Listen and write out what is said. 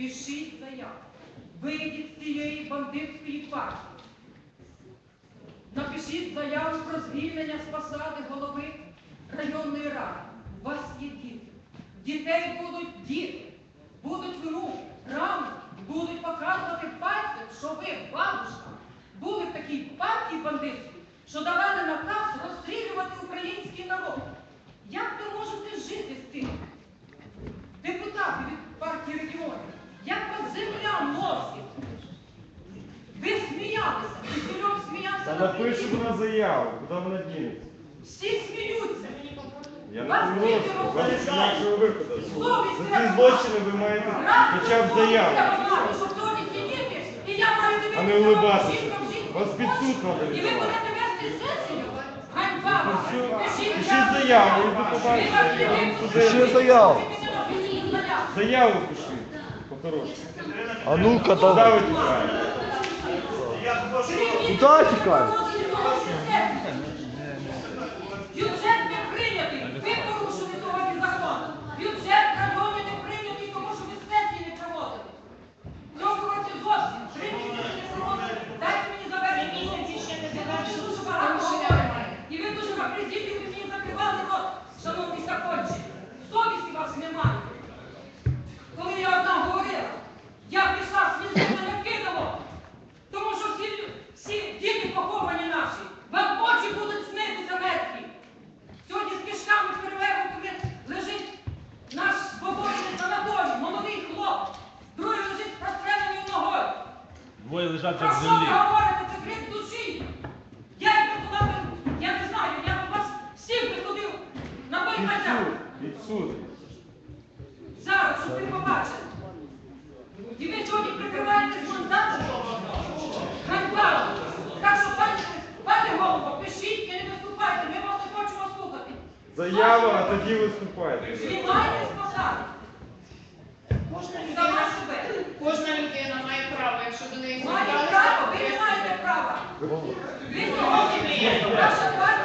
пишіть заяву. Вийдіть з цієї бандитської партії. Напишіть заяву про звільнення з посади голови районної ради. У вас є діти. Дітей будуть діти, будуть внуки, і будуть показувати пальцем, що ви, бабушка, були в такій партії бандитській, що давали наказ напишемо заяву, куди вона дінеться. Всі сміються. Я Вас не прошу, у вас розглядають. інакшого виходу. Совість За ці треба злочини ви маєте хоча б заяву. Тоді сидіти, і я маю А не на улибатися. жінкам, жінкам Вас під суд треба І ви віддавати. будете вести сесію? Ганьба вам. Пишіть- Пишіть пишіть заяву, і вам вас туди- Пиши заяву. Заяву. Пишіть. По-хорошому. А ну-ка, давай. Куда? Бюджет не прийнятий. Ви порушили сьогодні закон. Бюджет району не прийнятий, тому що ви сесії не проводили. В цьому зовсім три місяці не проводили. Дайте мені завершити місяці ще не завершили. дуже багато говорите. І ви дуже на президії ви мені закривали рот, шановні закончі. Двоє лежать Про як що землі. ви говорите? Це крик душі. Я якби була, б- я не знаю, я б вас всіх би ходив на той Під майдан. суд. Під суд. Зараз, щоб ви побачили. І ви сьогодні прикриваєтесь мандатом? Ганьба! Так що, пане, пане голово, пишіть і не виступайте, ми вас не хочемо слухати. Заява, а тоді виступайте. Знімайте з посади. Кожна Сама себе. кожна людина до неї Має звертаються, право, ви не маєте права. Ви сьогодні, ваша партія